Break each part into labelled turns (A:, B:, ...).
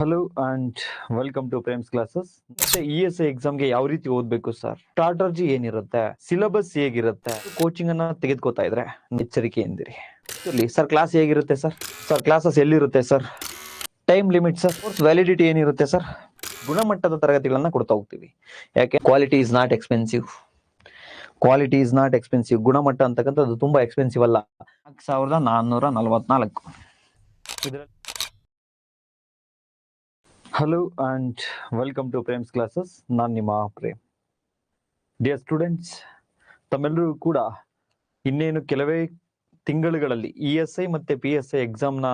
A: Hello and welcome to Prem's classes ಮತ್ತೆ E S I ಎಕ್ಸಾಮ್ಗೆ ಯಾವ ರೀತಿ ಓದ್ಬೇಕು ಸರ್ ಸ್ಟ್ರಾಟರ್ಜಿ ಏನಿರುತ್ತೆ? ಸಿಲೆಬಸ್ ಹೇಗಿರುತ್ತೆ? ಕೋಚಿಂಗ್ ಅನ್ನ ತೆಗೆದುಕೋತಾ ಇದ್ರೆ ಎಚ್ಚರಿಕೆ ಎಂದಿರಿ. ಸರ್ ಕ್ಲಾಸ್ ಹೇಗಿರುತ್ತೆ ಸರ್ ಸರ್ ಕ್ಲಾಸಸ್ ಎಲ್ಲಿರುತ್ತೆ sir time limit sir course validity ಏನಿರುತ್ತೆ ಸರ್ ಗುಣಮಟ್ಟದ ತರಗತಿಗಳನ್ನ ಕೊಡ್ತಾ ಹೋಗ್ತೀವಿ. ಯಾಕೆ? Quality is not expensive quality is not expensive ಗುಣಮಟ್ಟ ಅಂತಕ್ಕಂಥದ್ದು ತುಂಬಾ ಎಕ್ಸ್ಪೆನ್ಸಿವ್ ಅಲ್ಲ. ನಾಲ್ಕು ಸಾವಿರದ ನಾನ್ನೂರ ನಲವತ್ನಾಲ್ಕು. ಇದರಲ್ಲಿ hello and welcome to Prem's classes ನಾನು ನಿಮ್ಮ ಪ್ರೇಮ್ ಡಿಯರ್ ಸ್ಟೂಡೆಂಟ್ಸ್ ತಮ್ಮೆಲ್ಲರೂ ಕೂಡ ಇನ್ನೇನು ಕೆಲವೇ ತಿಂಗಳುಗಳಲ್ಲಿ ಇ ಎಸ್ ಐ ಮತ್ತು ಪಿ ಎಸ್ ಐ ಎಕ್ಸಾಮ್ನ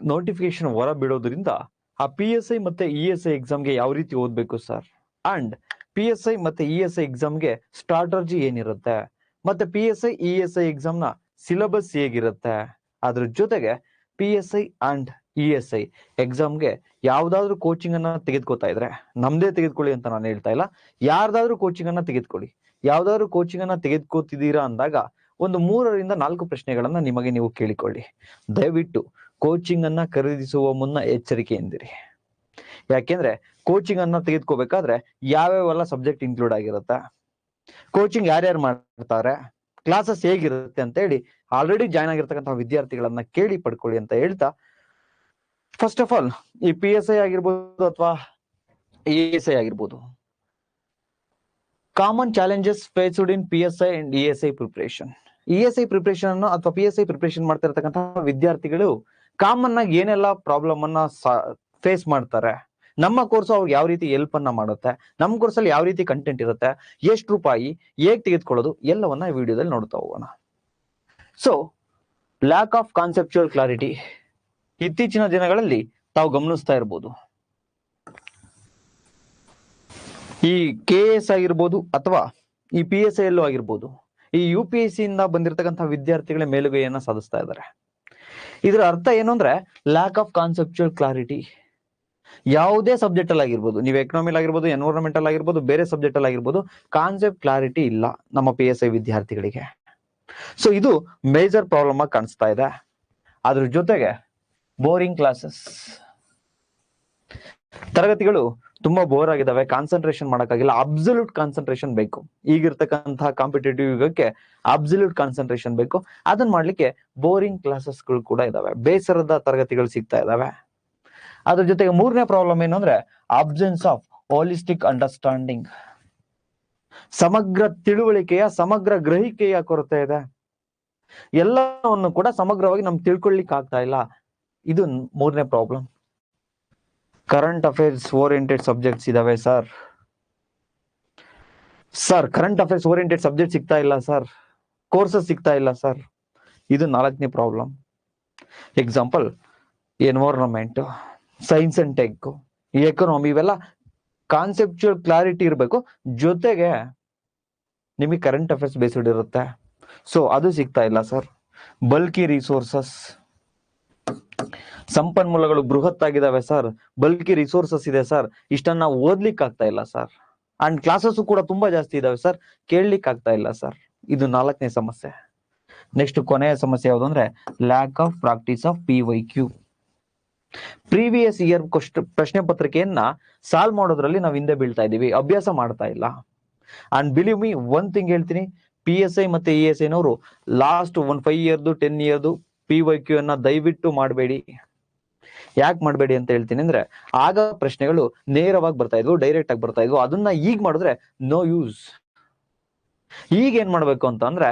A: ನೋಟಿಫಿಕೇಶನ್ ಹೊರ ಬಿಡೋದ್ರಿಂದ ಆ ಪಿ ಎಸ್ ಐ ಮತ್ತು ಇ ಎಸ್ ಐ ಎಕ್ಸಾಮ್ಗೆ ಯಾವ ರೀತಿ ಓದಬೇಕು sir and P S I ಮತ್ತು ಇ ಎಸ್ ಐ ಎಕ್ಸಾಮ್ಗೆ ಸ್ಟ್ರಾಟರ್ಜಿ ಏನಿರುತ್ತೆ? ಮತ್ತು P S I E S I ಎಕ್ಸಾಮ್ನ syllabus ಹೇಗಿರುತ್ತೆ? ಅದ್ರ ಜೊತೆಗೆ P S I and E S I ಎಕ್ಸಾಮ್ಗೆ ಯಾವ್ದಾದ್ರು ಕೋಚಿಂಗ್ ಅನ್ನ ತೆಗೆದುಕೊತಾ ಇದ್ರೆ ನಮ್ದೇ ತೆಗೆದುಕೊಳ್ಳಿ ಅಂತ ನಾನು ಹೇಳ್ತಾ ಇಲ್ಲ. ಯಾರ್ದಾದ್ರೂ ಕೋಚಿಂಗ್ ಅನ್ನ ತೆಗೆದುಕೊಳ್ಳಿ. ಯಾವ್ದಾದ್ರು ಕೋಚಿಂಗ್ ಅನ್ನ ತೆಗೆದುಕೋತಿದ್ದೀರಾ ಅಂದಾಗ ಒಂದು ಮೂರರಿಂದ ನಾಲ್ಕು ಪ್ರಶ್ನೆಗಳನ್ನ ನಿಮಗೆ ನೀವು ಕೇಳಿಕೊಳ್ಳಿ. ದಯವಿಟ್ಟು ಕೋಚಿಂಗ್ ಅನ್ನ ಖರೀದಿಸುವ ಮುನ್ನ ಎಚ್ಚರಿಕೆ ಎಂದಿರಿ. ಯಾಕೆಂದ್ರೆ ಕೋಚಿಂಗ್ ಅನ್ನ ತೆಗೆದುಕೋಬೇಕಾದ್ರೆ ಯಾವ್ಯಾವೆಲ್ಲ ಸಬ್ಜೆಕ್ಟ್ ಇನ್ಕ್ಲೂಡ್ ಆಗಿರುತ್ತೆ? ಕೋಚಿಂಗ್ ಯಾರ್ಯಾರು ಮಾಡ್ತಾರೆ? ಕ್ಲಾಸಸ್ ಹೇಗಿರುತ್ತೆ ಅಂತ ಹೇಳಿ ಆಲ್ರೆಡಿ ಜಾಯ್ನ್ ಆಗಿರ್ತಕ್ಕಂಥ ವಿದ್ಯಾರ್ಥಿಗಳನ್ನ ಕೇಳಿ ಪಡ್ಕೊಳ್ಳಿ ಅಂತ ಹೇಳ್ತಾ ಫಸ್ಟ್ ಆಫ್ ಆಲ್ ಈ ಪಿ ಎಸ್ ಐ ಆಗಿರ್ಬೋದು ಅಥವಾ ಇ ಎಸ್ ಐ ಆಗಿರ್ಬೋದು common challenges faced in P S I and E S I preparation E S I preparation ಅನ್ನು ಅಥವಾ ಪಿ ಎಸ್ ಐ ಪ್ರಿಪರೇಷನ್ ಮಾಡ್ತಾ ವಿದ್ಯಾರ್ಥಿಗಳು ಕಾಮನ್ ಆಗಿ ಏನೆಲ್ಲ ಪ್ರಾಬ್ಲಮ್ ಅನ್ನ ಫೇಸ್ ಮಾಡ್ತಾರೆ. ನಮ್ಮ ಕೋರ್ಸ್ ಅವ್ರಿಗೆ ಯಾವ ರೀತಿ ಹೆಲ್ಪ್ ಅನ್ನ ಮಾಡುತ್ತೆ, ನಮ್ಮ ಕೋರ್ಸ್ ಅಲ್ಲಿ ಯಾವ ರೀತಿ ಕಂಟೆಂಟ್ ಇರುತ್ತೆ, ಎಷ್ಟು ರೂಪಾಯಿ, ಹೇಗ್ ತೆಗೆದುಕೊಳ್ಳೋದು, ಎಲ್ಲವನ್ನ ವಿಡಿಯೋದಲ್ಲಿ ನೋಡ್ತಾ ಹೋಗೋಣ. So lack of conceptual clarity ಇತ್ತೀಚಿನ ದಿನಗಳಲ್ಲಿ ತಾವು ಗಮನಿಸ್ತಾ ಇರ್ಬೋದು. ಈ ಕೆ ಎಸ್ ಆಗಿರ್ಬೋದು ಅಥವಾ ಈ ಪಿ ಎಸ್ ಐ ಆಗಿರ್ಬೋದು, ಈ ಯು ಪಿ ಎಸ್ ಸಿಯಿಂದ ಬಂದಿರತಕ್ಕಂತಹ ವಿದ್ಯಾರ್ಥಿಗಳ ಮೇಲುಗೈಯನ್ನ ಸಾಧಿಸ್ತಾ ಇದ್ದಾರೆ. ಇದರ ಅರ್ಥ ಏನು ಅಂದ್ರೆ ಲ್ಯಾಕ್ ಆಫ್ ಕಾನ್ಸೆಪ್ಚುಯಲ್ ಕ್ಲಾರಿಟಿ ಯಾವುದೇ ಸಬ್ಜೆಕ್ಟ್ ಅಲ್ಲಿ ಆಗಿರ್ಬೋದು, ನೀವು ಎಕನಾಮಿಲ್ ಆಗಿರ್ಬೋದು ಅಲ್ಲಿ ಆಗಿರ್ಬೋದು, ಬೇರೆ ಸಬ್ಜೆಕ್ಟ್ ಅಲ್ಲಿ ಆಗಿರ್ಬೋದು ಕಾನ್ಸೆಪ್ಟ್ ಕ್ಲಾರಿಟಿ ಇಲ್ಲ ನಮ್ಮ ಪಿ ಎಸ್ ಐ ವಿದ್ಯಾರ್ಥಿಗಳಿಗೆ. ಸೊ ಇದು ಮೇಜರ್ ಪ್ರಾಬ್ಲಮ್ ಆಗಿ ಕಾಣಿಸ್ತಾ ಇದೆ. ಅದ್ರ ಜೊತೆಗೆ ಬೋರಿಂಗ್ ಕ್ಲಾಸಸ್ ತರಗತಿಗಳು ತುಂಬಾ ಬೋರ್ ಆಗಿದಾವೆ. ಕಾನ್ಸಂಟ್ರೇಷನ್ ಮಾಡೋಕ್ಕಾಗಿಲ್ಲ. ಅಬ್ಸಲ್ಯೂಟ್ ಕಾನ್ಸಂಟ್ರೇಷನ್ ಬೇಕು. ಈಗಿರ್ತಕ್ಕಂತಹ ಕಾಂಪಿಟೇಟಿವ್ ಯುಗಕ್ಕೆ ಅಬ್ಸಲ್ಯೂಟ್ ಕಾನ್ಸಂಟ್ರೇಷನ್ ಬೇಕು. ಅದನ್ನ ಮಾಡ್ಲಿಕ್ಕೆ ಬೋರಿಂಗ್ ಕ್ಲಾಸಸ್ಗಳು ಕೂಡ ಇದಾವೆ. ಬೇಸರದ ತರಗತಿಗಳು ಸಿಗ್ತಾ ಇದಾವೆ. ಅದ್ರ ಜೊತೆಗೆ ಮೂರನೇ ಪ್ರಾಬ್ಲಮ್ ಏನು ಅಂದ್ರೆ ಅಬ್ಸೆನ್ಸ್ ಆಫ್ ಹೋಲಿಸ್ಟಿಕ್ ಅಂಡರ್ಸ್ಟ್ಯಾಂಡಿಂಗ್ ಸಮಗ್ರ ತಿಳುವಳಿಕೆಯ, ಸಮಗ್ರ ಗ್ರಹಿಕೆಯ ಕೊರತೆ ಇದೆ. ಎಲ್ಲವನ್ನು ಕೂಡ ಸಮಗ್ರವಾಗಿ ನಮ್ಗೆ ತಿಳ್ಕೊಳ್ಲಿಕ್ಕೆ ಆಗ್ತಾ ಇಲ್ಲ. ಇದು ಮೂರನೇ problem current affairs oriented subjects ಇದಾವೆ sir sir current affairs oriented subject ಸಿಗ್ತಾ ಇಲ್ಲ ಸರ್ ಕೋರ್ಸಸ್ ಸಿಗ್ತಾ ಇಲ್ಲ ಸರ್ ಇದು ನಾಲ್ಕನೇ problem example environment science and tech economy ಇವೆಲ್ಲ ಕಾನ್ಸೆಪ್ಚುಯಲ್ ಕ್ಲಾರಿಟಿ ಇರಬೇಕು. ಜೊತೆಗೆ ನಿಮಗೆ ಕರೆಂಟ್ ಅಫೇರ್ಸ್ ಬೇಸ್ಡ್ ಇರುತ್ತೆ. ಸೊ ಅದು ಸಿಗ್ತಾ ಇಲ್ಲ ಸರ್ ಬಲ್ಕಿ ರಿಸೋರ್ಸಸ್ ಸಂಪನ್ಮೂಲಗಳು ಬೃಹತ್ ಆಗಿದಾವೆ ಸರ್ ಬಲ್ಕಿ ರಿಸೋರ್ಸಸ್ ಇದೆ ಸರ್ ಇಷ್ಟನ್ನ ಓದ್ಲಿಕ್ಕೆ ಆಗ್ತಾ ಇಲ್ಲ ಸರ್ ಅಂಡ್ ಕ್ಲಾಸಸ್ ಕೂಡ ತುಂಬಾ ಜಾಸ್ತಿ ಇದಾವೆ ಸರ್ ಕೇಳಲಿಕ್ಕೆ ಆಗ್ತಾ ಇಲ್ಲ ಸರ್ ಇದು ನಾಲ್ಕನೇ ಸಮಸ್ಯೆ. ನೆಕ್ಸ್ಟ್ ಕೊನೆಯ ಸಮಸ್ಯೆ ಯಾವುದು ಅಂದ್ರೆ lack of practice of P Y Q previous year ಪ್ರಶ್ನೆ ಪತ್ರಿಕೆಯನ್ನ ಸಾಲ್ವ್ ಮಾಡೋದ್ರಲ್ಲಿ ನಾವು ಹಿಂದೆ ಬೀಳ್ತಾ ಇದೀವಿ ಅಭ್ಯಾಸ ಮಾಡ್ತಾ ಇಲ್ಲ. And believe me one thing ಹೇಳ್ತೀನಿ. ಪಿ ಎಸ್ ಐ ಮತ್ತೆ ಇ ಎಸ್ ಐನವರು ಲಾಸ್ಟ್ ಒನ್ ಫೈವ್ ಇಯರ್ದು ಟೆನ್ ಇಯರ್ದು ಪಿ ವೈ ಕ್ಯೂ ಅನ್ನ ದಯವಿಟ್ಟು ಮಾಡಬೇಡಿ. ಯಾಕೆ ಮಾಡಬೇಡಿ ಅಂತ ಹೇಳ್ತೀನಿ ಅಂದ್ರೆ ಆಗ ಪ್ರಶ್ನೆಗಳು ನೇರವಾಗಿ ಬರ್ತಾ ಇದ್ವು ಡೈರೆಕ್ಟ್ ಆಗಿ ಬರ್ತಾ ಇದ್ವು. ಅದನ್ನ ಈಗ ಮಾಡಿದ್ರೆ ನೋ ಯೂಸ್ ಈಗ ಏನ್ ಮಾಡ್ಬೇಕು ಅಂತ ಅಂದ್ರೆ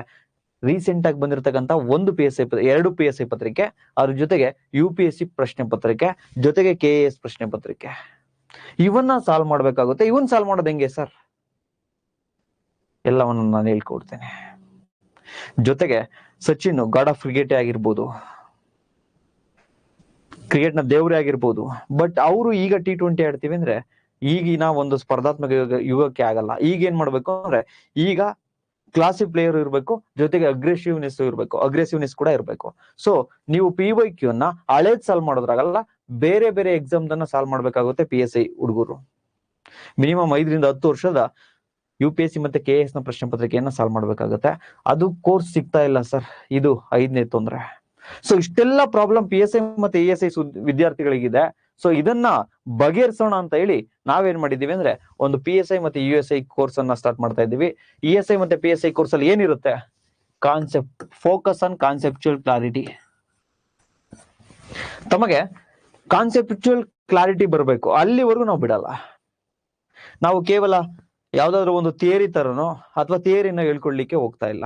A: ರೀಸೆಂಟ್ ಆಗಿ ಬಂದಿರತಕ್ಕಂತ ಒಂದು ಪಿ ಎಸ್ ಐ ಎರಡು ಪಿ ಎಸ್ ಐ ಪತ್ರಿಕೆ, ಅದ್ರ ಜೊತೆಗೆ ಯು ಪಿ ಎಸ್ ಸಿ ಪ್ರಶ್ನೆ ಪತ್ರಿಕೆ, ಜೊತೆಗೆ ಕೆ ಎಸ್ ಪ್ರಶ್ನೆ ಪತ್ರಿಕೆ. ಇವನ್ನ ಸಾಲ್ವ್ ಮಾಡ್ಬೇಕಾಗುತ್ತೆ. ಇವನ್ ಸಾಲ್ವ್ ಮಾಡೋದು ಹೆಂಗೆ ಸರ್ ಎಲ್ಲವನ್ನು ನಾನು ಹೇಳ್ಕೊಡ್ತೇನೆ. ಜೊತೆಗೆ ಸಚಿನ್ ಗಾಡ್ ಆಫ್ ಕ್ರಿಕೆಟ್ ಆಗಿರ್ಬೋದು. ಕ್ರಿಕೆಟ್ನ ದೇವ್ರೆ ಆಗಿರ್ಬೋದು. ಬಟ್ ಅವರು ಈಗ ಟಿ ಟ್ವೆಂಟಿ ಆಡ್ತೀವಿ ಅಂದ್ರೆ ಈಗಿನ ಒಂದು ಸ್ಪರ್ಧಾತ್ಮಕ ಯುಗ, ಯುಗಕ್ಕೆ ಆಗಲ್ಲ. ಈಗ ಏನ್ ಮಾಡ್ಬೇಕು ಅಂದ್ರೆ ಈಗ ಕ್ಲಾಸಿ ಪ್ಲೇಯರ್ ಇರಬೇಕು, ಜೊತೆಗೆ ಅಗ್ರೆಸಿವ್ನೆಸ್ ಇರಬೇಕು ಅಗ್ರೆಸಿವ್ನೆಸ್ ಕೂಡ ಇರಬೇಕು. ಸೊ ನೀವು ಪಿ ವೈ ಕ್ಯೂ ನ ಹಳೇದ್ ಸಾಲ್ವ್ ಮಾಡೋದ್ರಾಗಲ್ಲ, ಬೇರೆ ಬೇರೆ ಎಕ್ಸಾಮ್ ದನ್ನ ಸಾಲ್ವ್ ಮಾಡ್ಬೇಕಾಗುತ್ತೆ ಪಿ ಎಸ್ ಐ ಹುಡುಗರು. ಮಿನಿಮಮ್ ಐದರಿಂದ ಹತ್ತು ವರ್ಷದ ಯು ಪಿ ಎಸ್ ಸಿ ಮತ್ತೆ ಕೆ ಎಸ್ನ ಪ್ರಶ್ನೆ ಪತ್ರಿಕೆಯನ್ನ ಸಾಲ್ವ್ ಮಾಡ್ಬೇಕಾಗುತ್ತೆ. ಅದು ಕೋರ್ಸ್ ಸಿಗ್ತಾ ಇಲ್ಲ ಸರ್ ಇದು ಐದನೇ ತೊಂದ್ರೆ. ಸೊ ಇಷ್ಟೆಲ್ಲ ಪ್ರಾಬ್ಲಮ್ ಪಿ ಎಸ್ ಐ ಮತ್ತೆ ಇ ಎಸ್ ಐ ವಿದ್ಯಾರ್ಥಿಗಳಿಗಿದೆ. ಸೊ ಇದನ್ನ ಬಗೆಹರಿಸೋಣ ಅಂತ ಹೇಳಿ ನಾವೇನ್ ಮಾಡಿದೀವಿ ಅಂದ್ರೆ ಒಂದು ಪಿ ಎಸ್ ಐ ಮತ್ತೆ ಯು ಎಸ್ ಐ ಕೋರ್ಸ್ ಅನ್ನ ಸ್ಟಾರ್ಟ್ ಮಾಡ್ತಾ ಇದ್ದೀವಿ. ಇ ಎಸ್ ಐ ಮತ್ತೆ ಪಿ ಎಸ್ ಐ ಕೋರ್ಸ್ ಅಲ್ಲಿ ಏನಿರುತ್ತೆ? Concept focus on conceptual clarity ತಮಗೆ ಕಾನ್ಸೆಪ್ಚುಯಲ್ ಕ್ಲಾರಿಟಿ ಬರಬೇಕು. ಅಲ್ಲಿವರೆಗೂ ನಾವು ಬಿಡಲ್ಲ. ನಾವು ಕೇವಲ ಯಾವ್ದಾದ್ರು ಒಂದು ಥಿಯರಿ ತರನೋ ಅಥವಾ ಥಿಯರಿನ ಹೇಳ್ಕೊಳ್ಲಿಕ್ಕೆ ಹೋಗ್ತಾ ಇಲ್ಲ.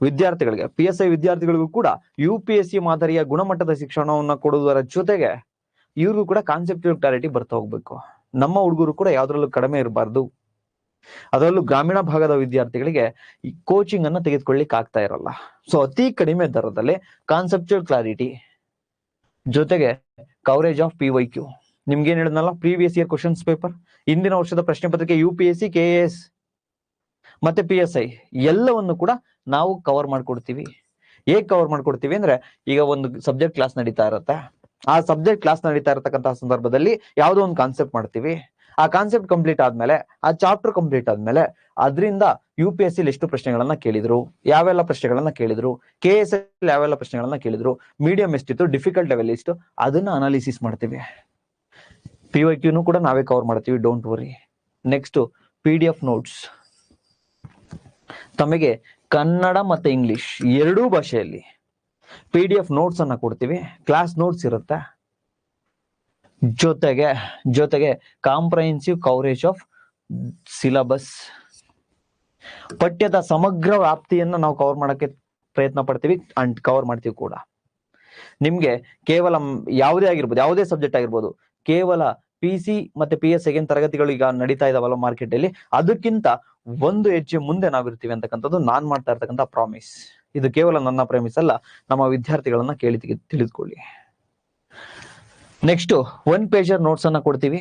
A: ವಿದ್ಯಾರ್ಥಿಗಳಿಗೆ ಪಿ ಎಸ್ ಐ ವಿದ್ಯಾರ್ಥಿಗಳಿಗೂ ಕೂಡ ಯು ಪಿ ಎಸ್ ಸಿ ಮಾದರಿಯ ಗುಣಮಟ್ಟದ ಶಿಕ್ಷಣವನ್ನು ಕೊಡುವುದರ ಜೊತೆಗೆ ಇವ್ರಿಗೂ ಕೂಡ ಕಾನ್ಸೆಪ್ಚುಯಲ್ ಕ್ಲಾರಿಟಿ ಬರ್ತಾ ಹೋಗ್ಬೇಕು. ನಮ್ಮ ಹುಡುಗರು ಕೂಡ ಯಾವ್ದ್ರಲ್ಲೂ ಕಡಿಮೆ ಇರಬಾರ್ದು. ಅದರಲ್ಲೂ ಗ್ರಾಮೀಣ ಭಾಗದ ವಿದ್ಯಾರ್ಥಿಗಳಿಗೆ ಈ ಕೋಚಿಂಗ್ ಅನ್ನ ತೆಗೆದುಕೊಳ್ಳಿಕ್ ಆಗ್ತಾ ಇರಲ್ಲ. ಸೊ ಅತಿ ಕಡಿಮೆ ದರದಲ್ಲಿ ಕಾನ್ಸೆಪ್ಚುಯಲ್ ಕ್ಲಾರಿಟಿ ಜೊತೆಗೆ coverage of P Y Q ನಿಮ್ಗೆ ಏನ್ ಹೇಳಿದ್ನಲ್ಲ ಪ್ರೀವಿಯಸ್ ಇಯರ್ ಕ್ವಶನ್ಸ್ ಪೇಪರ್ ಇಂದಿನ ವರ್ಷದ ಪ್ರಶ್ನೆ ಪತ್ರಿಕೆ U P S C K S ಮತ್ತೆ ಪಿ ಎಸ್ ಐ ಎಲ್ಲವನ್ನು ಕೂಡ ನಾವು ಕವರ್ ಮಾಡ್ಕೊಡ್ತೀವಿ. ಹೇಗ್ ಕವರ್ ಮಾಡ್ಕೊಡ್ತೀವಿ ಅಂದ್ರೆ ಈಗ ಒಂದು ಸಬ್ಜೆಕ್ಟ್ ಕ್ಲಾಸ್ ನಡೀತಾ ಇರತ್ತೆ. ಆ ಸಬ್ಜೆಕ್ಟ್ ಕ್ಲಾಸ್ ನಡೀತಾ ಇರತಕ್ಕಂತಹ ಸಂದರ್ಭದಲ್ಲಿ ಯಾವುದೋ ಒಂದು ಕಾನ್ಸೆಪ್ಟ್ ಮಾಡ್ತೀವಿ. ಆ ಕಾನ್ಸೆಪ್ಟ್ ಕಂಪ್ಲೀಟ್ ಆದ್ಮೇಲೆ, ಆ ಚಾಪ್ಟರ್ ಕಂಪ್ಲೀಟ್ ಆದ್ಮೇಲೆ ಅದರಿಂದ ಯು ಪಿ ಎಸ್ ಸಿ ಎಷ್ಟು ಪ್ರಶ್ನೆಗಳನ್ನ ಕೇಳಿದ್ರು, ಯಾವೆಲ್ಲ ಪ್ರಶ್ನೆಗಳನ್ನ ಕೇಳಿದ್ರು ಕೆ ಎಸ್ ಎಲ್ ಯಾವೆಲ್ಲ ಪ್ರಶ್ನೆಗಳನ್ನ ಕೇಳಿದ್ರು ಮೀಡಿಯಂ ಎಷ್ಟಿತ್ತು ಡಿಫಿಕಲ್ಟ್ ಲೆವೆಲ್ ಎಷ್ಟು ಅದನ್ನ ಅನಾಲಿಸಿಸ್ ಮಾಡ್ತೀವಿ. ಪಿ ವೈ ಕ್ಯೂನು ಕೂಡ ನಾವೇ ಕವರ್ ಮಾಡ್ತೀವಿ don't worry next P D F notes ತಮಗೆ ಕನ್ನಡ ಮತ್ತೆ ಇಂಗ್ಲಿಷ್ ಎರಡೂ ಭಾಷೆಯಲ್ಲಿ ಪಿ ಡಿ ಎಫ್ ನೋಟ್ಸ್ ಅನ್ನ ಕೊಡ್ತೀವಿ. ಕ್ಲಾಸ್ ನೋಟ್ಸ್ ಇರುತ್ತೆ. ಜೊತೆಗೆ ಜೊತೆಗೆ ಕಾಂಪ್ರಹೆನ್ಸಿವ್ ಕವರೇಜ್ ಆಫ್ ಸಿಲಬಸ್ ಪಠ್ಯದ ಸಮಗ್ರ ವ್ಯಾಪ್ತಿಯನ್ನ ನಾವು ಕವರ್ ಮಾಡಕ್ಕೆ ಪ್ರಯತ್ನ ಪಡ್ತೀವಿ ಅಂಡ್ ಕವರ್ ಮಾಡ್ತೀವಿ ಕೂಡ. ನಿಮ್ಗೆ ಕೇವಲ ಯಾವುದೇ ಆಗಿರ್ಬೋದು, ಯಾವುದೇ ಸಬ್ಜೆಕ್ಟ್ ಆಗಿರ್ಬೋದು, ಕೇವಲ ಪಿ ಸಿ ಮತ್ತೆ ಪಿ ಎಸ್ ಸೆಕೆಂಡ್ ತರಗತಿಗಳು ಈಗ ನಡೀತಾ ಇದಾವಲ್ಲ ಮಾರ್ಕೆಟ್ ಅಲ್ಲಿ, ಅದಕ್ಕಿಂತ ಒಂದು ಹೆಜ್ಜೆ ಮುಂದೆ ನಾವಿರ್ತೀವಿ ಅಂತಕ್ಕಂಥದ್ದು ನಾನ್ ಮಾಡ್ತಾ ಇರ್ತಕ್ಕಂಥ ಪ್ರಾಮಿಸ್ ಇದು ಕೇವಲ ನನ್ನ ಪ್ರಾಮಿಸ್ ಅಲ್ಲ, ನಮ್ಮ ವಿದ್ಯಾರ್ಥಿಗಳನ್ನ ಕೇಳಿ ತಿಳಿದುಕೊಳ್ಳಿ. ನೆಕ್ಸ್ಟ್ ಒನ್ ಪೇಜರ್ ನೋಟ್ಸ್ ಅನ್ನ ಕೊಡ್ತೀವಿ.